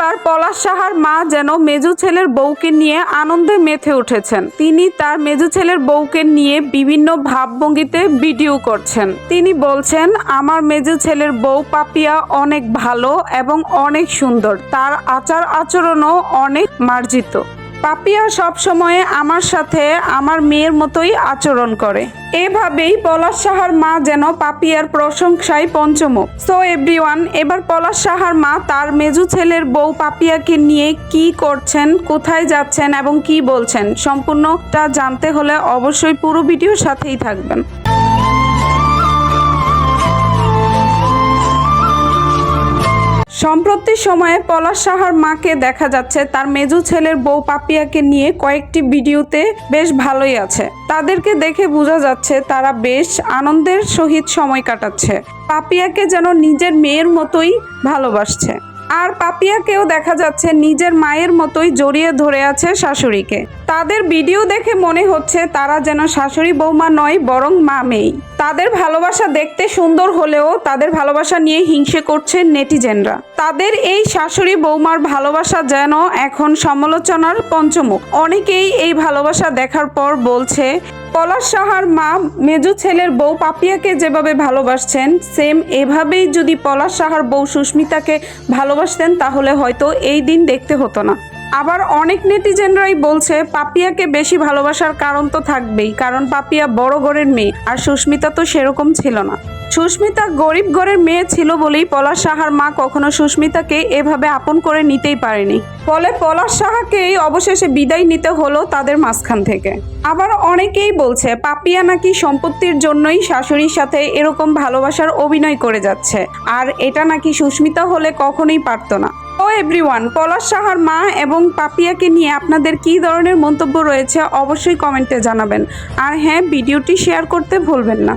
আর পলাশ সাহার মা যেন মেজু ছেলের বউকে নিয়ে আনন্দে মেতে উঠেছেন। তিনি তার মেজু ছেলের বউকে নিয়ে বিভিন্ন ভাবভঙ্গিতে ভিডিও করছেন। তিনি বলছেন, আমার মেজু ছেলের বউ পাপিয়া অনেক ভালো এবং অনেক সুন্দর। তার আচার আচরণও অনেক মার্জিত। পাপিয়া সব সময়ে আমার সাথে আমার মেয়ের মতোই আচরণ করে। এভাবেই পলাশ সাহার মা যেন পাপিয়ার প্রশংসায় পঞ্চমুখ। সো এভরিওয়ান এবার পলাশ সাহার মা তার মেজু ছেলের বউ পাপিয়াকে নিয়ে কি করছেন, কোথায় যাচ্ছেন এবং কি বলছেন, সম্পূর্ণটা জানতে হলে অবশ্যই পুরো ভিডিওর সাথেই থাকবেন। সম্প্রতি সময়ে পলাশ সাহার মাকে দেখা যাচ্ছে, তার মেজু ছেলের বউ পাপিয়াকে নিয়ে কয়েকটি ভিডিওতে বেশ ভালোই আছে। তাদেরকে দেখে বোঝা যাচ্ছে, তারা বেশ আনন্দের সহিত সময় কাটাচ্ছে। পাপিয়াকে যেন নিজের মেয়ের মতোই ভালোবাসছে। আর পাপিয়াকেও দেখা যাচ্ছে নিজের মায়ের মতোই জড়িয়ে ধরে আছে শাশুড়িকে। তাদের ভিডিও দেখে মনে হচ্ছে তারা যেন শাশুড়ি বৌমা নয়, বরং মা মেয়ে। তাদের ভালোবাসা দেখতে সুন্দর হলেও তাদের ভালোবাসা নিয়ে হিংসে করছে নেটিজেনরা। তাদের এই শাশুড়ি বৌমার ভালোবাসা যেন এখন সমালোচনার পঞ্চমুখ। অনেকেই এই ভালোবাসা দেখার পর বলছে পলাশ সাহার মা, মেজু ছেলের বউ পাপিয়াকে যেভাবে ভালোবাসছেন সেম এভাবেই যদি পলাশ সাহার বউ সুস্মিতাকে ভালোবাসতেন, তাহলে হয়তো এই দিন দেখতে হতো না। আবার অনেক নেটিজেনরাই বলছে, পাপিয়াকে বেশি ভালোবাসার কারণ তো থাকবেই, কারণ পাপিয়া বড় ঘরের মেয়ে, আর সুস্মিতা তো সেরকম ছিল না। সুস্মিতা গরিব ঘরের মেয়ে ছিল বলেই পলাশ সাহার মা কখনো সুস্মিতাকে এভাবে আপন করে নিতেই পারেনি। ফলে পলাশ সাহাকেই অবশেষে বিদায় নিতে হলো তাদের মাঝখান থেকে। আবার অনেকেই বলছে, পাপিয়া নাকি সম্পত্তির জন্যই শাশুড়ির সাথে এরকম ভালোবাসার অভিনয় করে যাচ্ছে। আর এটা নাকি সুস্মিতা হলে কখনোই পারতো না। ও এভরিওয়ান, পলাশ সাহার মা এবং পাপিয়াকে নিয়ে আপনাদের কী ধরনের মন্তব্য রয়েছে অবশ্যই কমেন্টে জানাবেন। আর হ্যাঁ ভিডিওটি শেয়ার করতে ভুলবেন না।